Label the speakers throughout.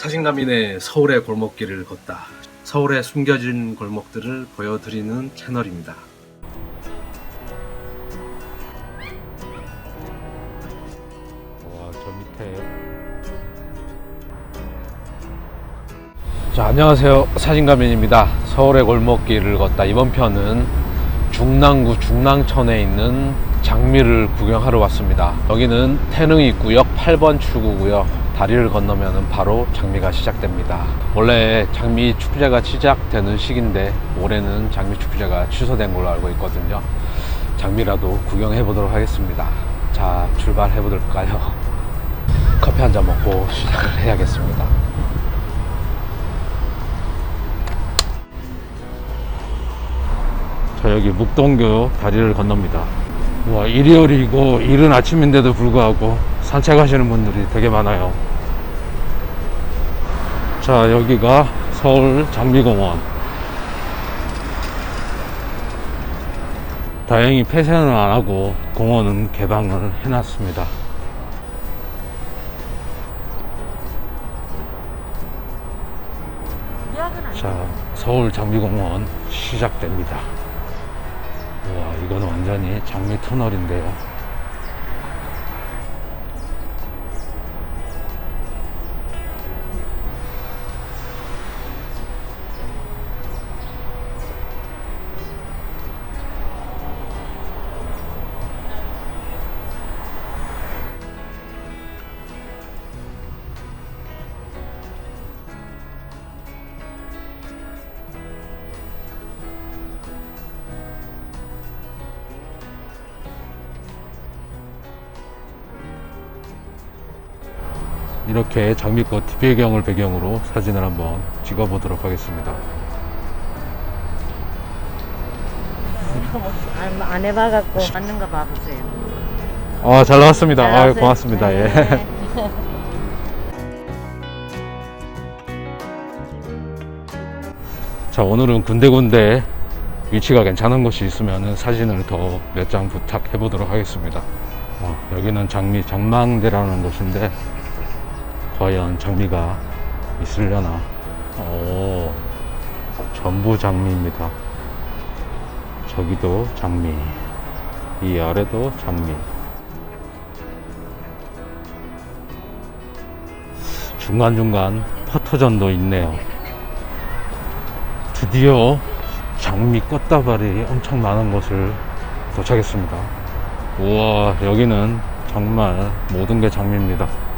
Speaker 1: 사진가민의 서울의 골목길을 걷다. 서울의 숨겨진 골목들을 보여드리는 채널입니다.
Speaker 2: 와, 저 밑에. 자, 안녕하세요. 사진가면입니다. 서울의 골목길을 걷다. 이번 편은 중랑구 중랑천에 있는 장미를 구경하러 왔습니다. 여기는 태릉 입구역 8번 출구고요. 다리를 건너면 바로 장미가 시작됩니다. 원래 장미 축제가 시작되는 시기인데 올해는 장미 축제가 취소된 걸로 알고 있거든요. 장미라도 구경해 보도록 하겠습니다. 자, 출발해 보실까요? 커피 한 잔 먹고 시작을 해야겠습니다. 자, 여기 묵동교 다리를 건넙니다. 와, 일요일이고 이른 아침인데도 불구하고 산책하시는 분들이 되게 많아요. 자, 여기가 서울 장미공원. 다행히 폐쇄는 안 하고 공원은 개방을 해놨습니다. 자, 서울 장미공원 시작됩니다. 와, 이건 완전히 장미 터널인데요. 이렇게 장미꽃 뒷배경을 배경으로 사진을 한번 찍어 보도록 하겠습니다.
Speaker 3: 안, 안 해봐갖고 맞는 거 봐보세요.
Speaker 2: 아, 잘 나왔습니다.
Speaker 3: 잘
Speaker 2: 아,
Speaker 3: 나왔어요?
Speaker 2: 고맙습니다. 예.
Speaker 3: 네.
Speaker 2: 자, 오늘은 군데군데 위치가 괜찮은 곳이 있으면 사진을 더 몇 장 부탁해 보도록 하겠습니다. 어, 여기는 장미 장망대라는 곳인데 과연 장미가 있으려나? 오, 전부 장미입니다. 저기도 장미, 이 아래도 장미. 중간중간 포토전도 있네요. 드디어 장미 꽃다발이 엄청 많은 곳을 도착했습니다. 우와, 여기는 정말 모든 게 장미입니다.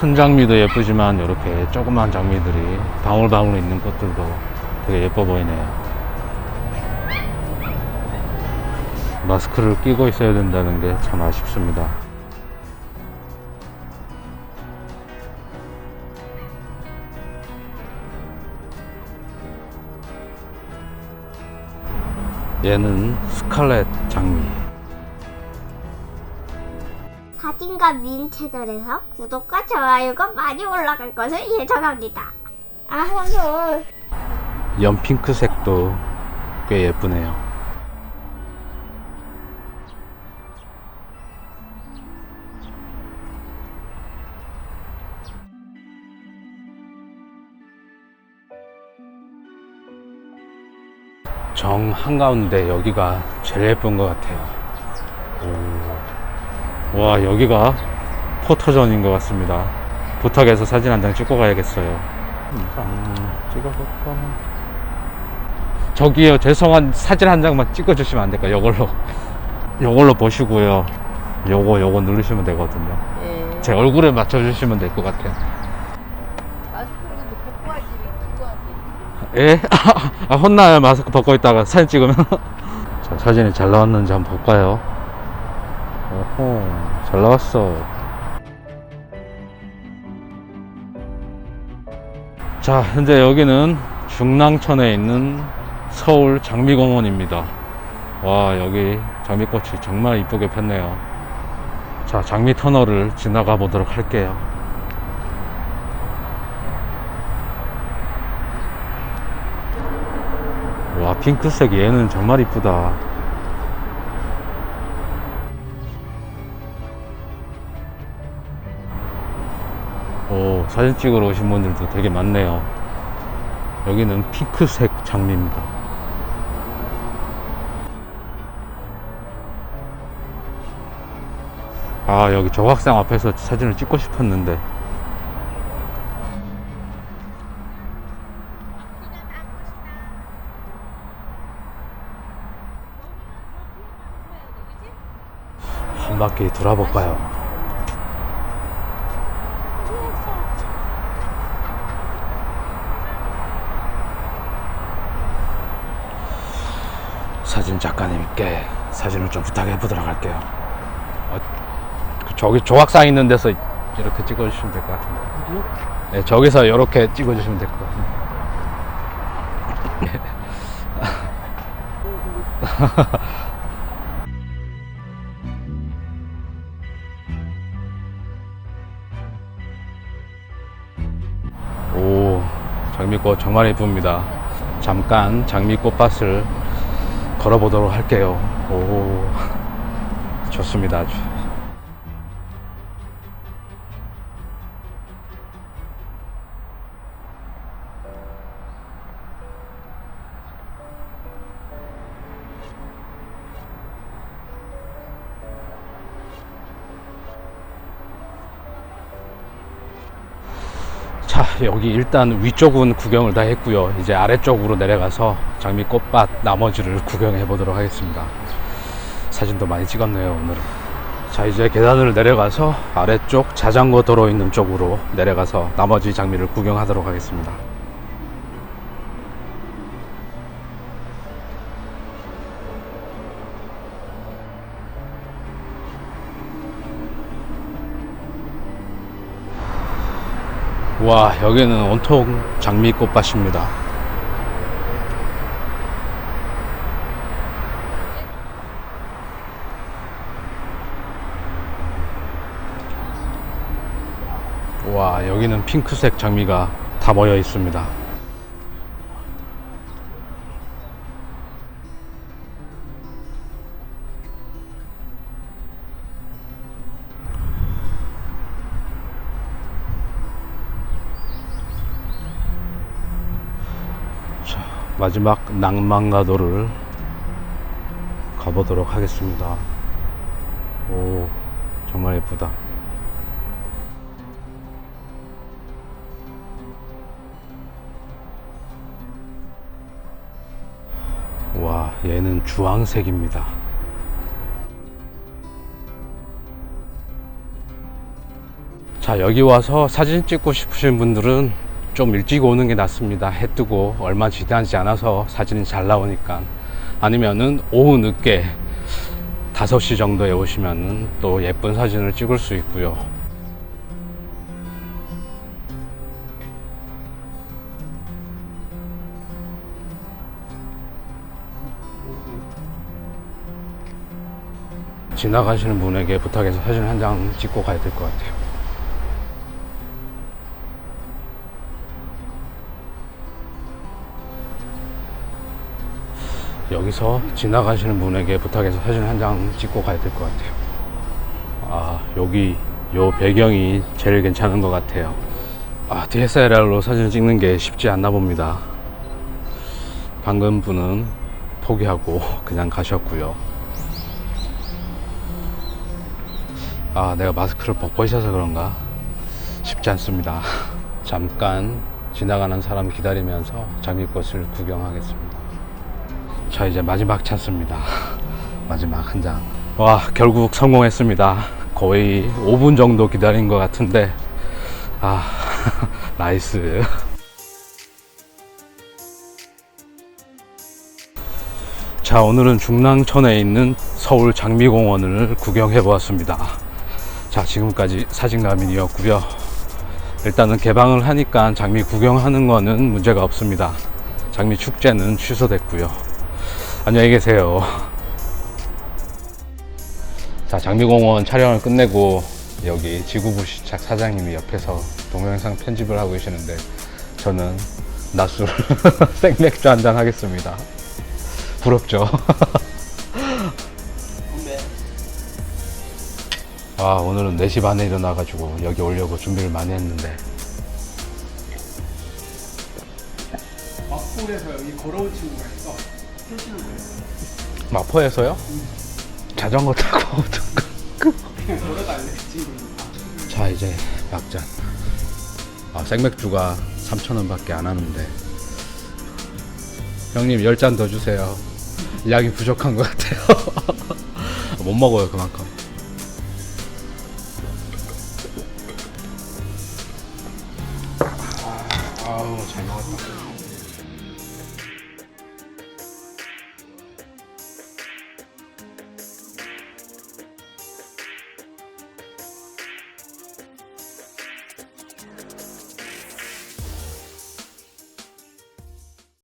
Speaker 2: 큰 장미도 예쁘지만 이렇게 조그만 장미들이 방울방울 있는 꽃들도 되게 예뻐 보이네요. 마스크를 끼고 있어야 된다는 게 참 아쉽습니다. 얘는 스칼렛 장미.
Speaker 4: 사진과 미인 채널에서 구독과 좋아요가 많이 올라갈 것을 예정합니다. 아, 오늘
Speaker 2: 연핑크색도 꽤 예쁘네요. 정 한가운데 여기가 제일 예쁜 것 같아요. 오. 와, 여기가 포토존인 것 같습니다. 부탁해서 사진 한 장 찍고 가야겠어요. 음, 찍어볼까? 저기요 죄송한 사진 한 장만 찍어주시면 안 될까요? 요걸로 요걸로 보시고요 요거 요거 누르시면 되거든요
Speaker 3: 예.
Speaker 2: 제 얼굴에 맞춰주시면 될 것 같아요
Speaker 3: 마스크도 벗고 하지 끼고 하세요.
Speaker 2: 예? 아, 혼나요 마스크 벗고 있다가 사진 찍으면 자 사진이 잘 나왔는지 한번 볼까요? 오호 잘 나왔어. 자 현재 여기는 중랑천에 있는 서울 장미공원입니다. 와 여기 장미꽃이 정말 이쁘게 폈네요. 자 장미 터널을 지나가 보도록 할게요. 와 핑크색 얘는 정말 이쁘다 사진 찍으러 오신 분들도 되게 많네요. 여기는 핑크색 장미입니다. 아, 여기 조각상 앞에서 사진을 찍고 싶었는데. 한 바퀴 돌아볼까요? 사진 작가님께 사진을 좀 부탁해 보도록 할게요. 어, 그 저기 조각상 있는 데서 이렇게 찍어주시면 될 것 같은데. 네, 저기서 이렇게 찍어주시면 될 것 같은데. 오, 장미꽃 정말 예쁩니다. 잠깐 장미꽃밭을 걸어보도록 할게요. 오, 좋습니다. 아주. 자, 여기 일단 위쪽은 구경을 다 했고요. 이제 아래쪽으로 내려가서 장미 꽃밭 나머지를 구경해 보도록 하겠습니다. 사진도 많이 찍었네요, 오늘은. 자, 이제 계단을 내려가서 아래쪽 자전거 도로 있는 쪽으로 내려가서 나머지 장미를 구경하도록 하겠습니다. 와, 여기는 온통 장미꽃밭입니다. 와, 여기는 핑크색 장미가 다 모여 있습니다. 자, 마지막 낭만가도를 가보도록 하겠습니다. 오, 정말 예쁘다. 얘는 주황색입니다. 자, 여기 와서 사진 찍고 싶으신 분들은 좀 일찍 오는 게 낫습니다. 해 뜨고 얼마 지나지 않아서 사진이 잘 나오니까. 아니면은 오후 늦게 5시 정도에 오시면은 또 예쁜 사진을 찍을 수 있고요. 지나가시는 분에게 부탁해서 사진 한 장 찍고 가야 될 것 같아요. 여기서 지나가시는 분에게 부탁해서 사진 한 장 찍고 가야 될 것 같아요. 아, 여기 요 배경이 제일 괜찮은 것 같아요. 아, DSLR로 사진을 찍는 게 쉽지 않나 봅니다. 방금 분은 포기하고 그냥 가셨고요. 아, 내가 마스크를 벗고 있어서 그런가? 쉽지 않습니다. 잠깐 지나가는 사람 기다리면서 장미꽃을 구경하겠습니다. 자, 이제 마지막 찬스입니다. 마지막 한 장. 와, 결국 성공했습니다. 거의 5분 정도 기다린 것 같은데, 아, 나이스. 자, 오늘은 중랑천에 있는 서울 장미공원을 구경해 보았습니다. 자, 지금까지 사진가민이었고요. 일단은 개방을 하니까 장미 구경하는 거는 문제가 없습니다. 장미 축제는 취소됐고요. 안녕히 계세요. 자, 장미공원 촬영을 끝내고 여기 지구부 시착 사장님이 옆에서 동영상 편집을 하고 계시는데 저는 낮술 생맥주 한잔 하겠습니다. 부럽죠? 아 오늘은 4시 반에 일어나가지고 여기 오려고 준비를 많이 했는데
Speaker 5: 막골에서 여기 걸어온 친구가 있어. 훔치는 거예요.
Speaker 2: 마포에서요? 자전거 타고
Speaker 5: 걸어달래 그 친구니까.
Speaker 2: 자 이제 막잔 아, 생맥주가 3,000원 밖에 안 하는데 형님 10잔 더 주세요 약이 부족한 것 같아요 못 먹어요 그만큼 아우 잘 먹었다